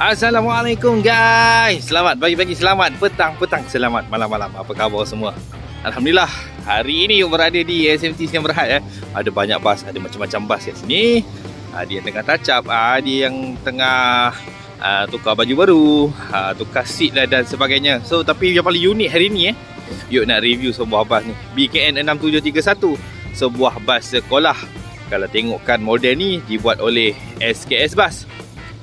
Assalamualaikum guys. Selamat pagi-pagi Selamat petang-petang Selamat malam-malam. Apa khabar semua? Alhamdulillah Hari ini berada di SMT Siang Berhad eh. Ada banyak bas Ada macam-macam bas kat sini. Ada yang tengah touch up Ada yang tengah uh, Tukar baju baru uh, Tukar seat lah dan sebagainya. So tapi yang paling unik hari ni eh Yuk nak review sebuah bas ni. BKN 6731 Sebuah bas sekolah. Kalau tengokkan model ni Dibuat oleh SKS Bus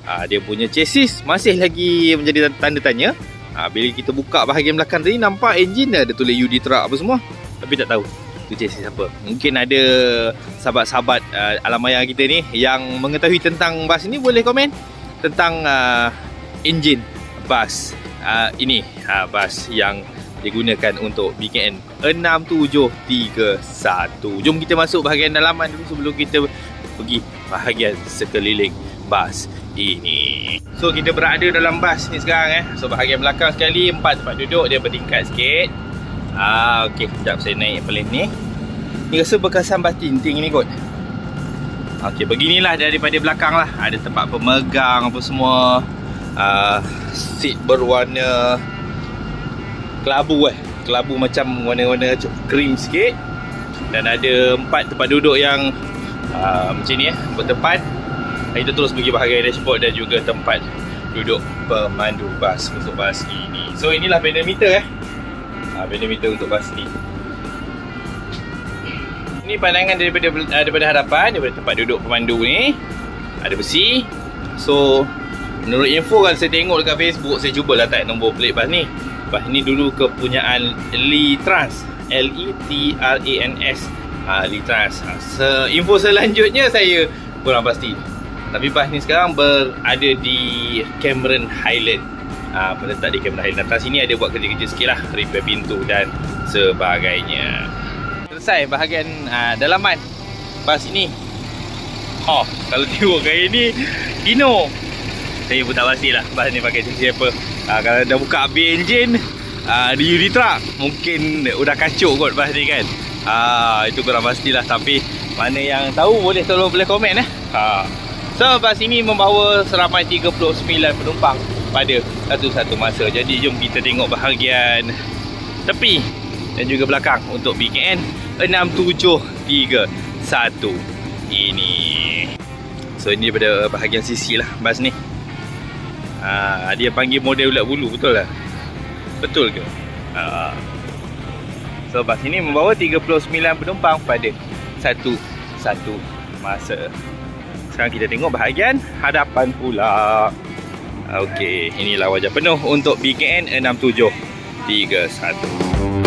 Ha, dia punya chassis masih lagi menjadi tanda tanya. Ha, bila kita buka bahagian belakang tadi nampak enjin ada tulis UD truck apa semua. Tapi tak tahu tu chassis apa. Mungkin ada sahabat-sahabat uh, alam maya kita ni yang mengetahui tentang bas ini boleh komen tentang uh, enjin bas uh, ini. Ha, bas yang digunakan untuk BKN 6731. Jom kita masuk bahagian dalaman dulu sebelum kita pergi bahagian sekeliling bas ini. So kita berada dalam bas ni sekarang eh. So bahagian belakang sekali empat tempat duduk dia bertingkat sikit. Ah okey, jap saya naik plane ni. Ni rasa bekasan bas tinting ni kot. Okey, beginilah daripada belakang lah. Ada tempat pemegang apa semua. Ah seat berwarna kelabu eh. Kelabu macam warna-warna krim sikit. Dan ada empat tempat duduk yang uh, macam ni eh, bertempat kita terus pergi bahagian dashboard dan juga tempat duduk pemandu bas untuk bas ini. So inilah pedometer eh. Ha, pedometer untuk bas ni. Ini pandangan daripada daripada hadapan daripada tempat duduk pemandu ni. Ada besi. So menurut info kalau saya tengok dekat Facebook saya cuba letak nombor plate bas ni. Bas ni dulu kepunyaan Lee Trans. L E T R A N S. Ha, Lee Trans. Ha, so, info selanjutnya saya kurang pasti. Tapi bas ni sekarang berada di Cameron Highland. Ha, Terletak di Cameron Highland? Atas sini ada buat kerja-kerja sikit lah Repair pintu dan sebagainya. Selesai bahagian ha, dalaman. Bas ini. Oh, kalau tengok gaya ni Dino. Saya pun tak pasti lah Bas ni pakai sisi apa. Ha, Kalau dah buka habis enjin ha, Di unit truck Mungkin udah kacuk kot bas ni kan. Ha, Itu kurang pastilah Tapi mana yang tahu boleh tolong boleh komen eh. Ha. So bas ini membawa seramai 39 penumpang pada satu-satu masa. Jadi jom kita tengok bahagian tepi dan juga belakang untuk BKN 6731 ini. So ini pada bahagian sisi lah bas ni. Ha, dia panggil model ulat bulu betul lah? Betul ke? Ha. So bas ini membawa 39 penumpang pada satu-satu masa. Sekarang kita tengok bahagian hadapan pula. Okey, inilah wajah penuh untuk BKN 6731.